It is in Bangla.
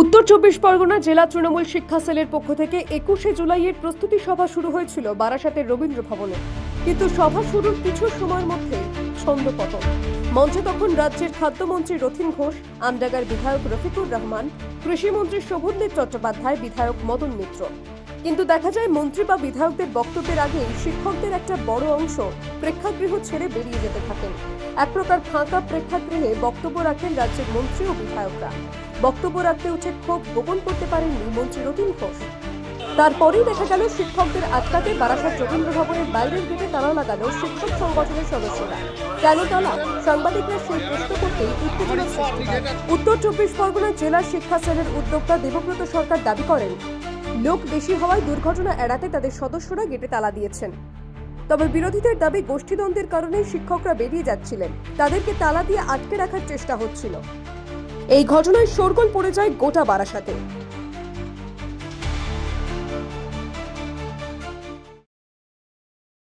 উত্তর চব্বিশ পরগনা জেলা তৃণমূল শিক্ষা সেলের পক্ষ থেকে একুশে জুলাইয়ের প্রস্তুতি সভা শুরু হয়েছিল বারাসাতের রবীন্দ্র ভবনে। কিন্তু সভা শুরুর কিছু সময়ের মধ্যে ছন্দপতন মঞ্চে তখন রাজ্যের খাদ্যমন্ত্রী রথিন ঘোষ, আমডাগার বিধায়ক রফিকুর রহমান, কৃষিমন্ত্রী শোভনদেব চট্টোপাধ্যায়, বিধায়ক মদন মিত্র। কিন্তু দেখা যায় মন্ত্রী বা বিধায়কদের বক্তব্যের আগেই শিক্ষকদের একটা বড় অংশ প্রেক্ষাগৃহ ছেড়ে বেরিয়ে যেতে থাকেন। এক প্রকার ফাঁকা প্রেক্ষাগৃহে বক্তব্য রাখেন রাজ্যের মন্ত্রী ও বিধায়করা। বক্তব্য রাখতে উঠে ক্ষোভ গোপন করতে পারেননি মন্ত্রী রতিন ঘোষ। তারপরেই দেখা গেল শিক্ষকদের আটকাতে বারাসাত রবীন্দ্র ভবনের বাইরের গেটে তালা লাগালো শিক্ষক সংগঠনের সদস্যরা। কেন তালা? সাংবাদিকরা সেই প্রশ্ন করতেই উত্তেজনা সৃষ্টি উত্তর চব্বিশ পরগনা জেলা শিক্ষা সেলের উদ্যোক্তা দেবব্রত সরকার দাবি করেন, লোক বেশি হওয়ায় দুর্ঘটনা এড়াতে তাদের সদস্যরা গেটে তালা দিয়েছেন। তবে বিরোধীদের দাবি গোষ্ঠীদ্বন্দ্বের কারণে শিক্ষকরা বেরিয়ে যাচ্ছিলেন। তাদেরকে তালা দিয়ে আটকে রাখার চেষ্টা হচ্ছিল। এই ঘটনায় শোরগোল পড়ে যায় গোটা বারাসাতে।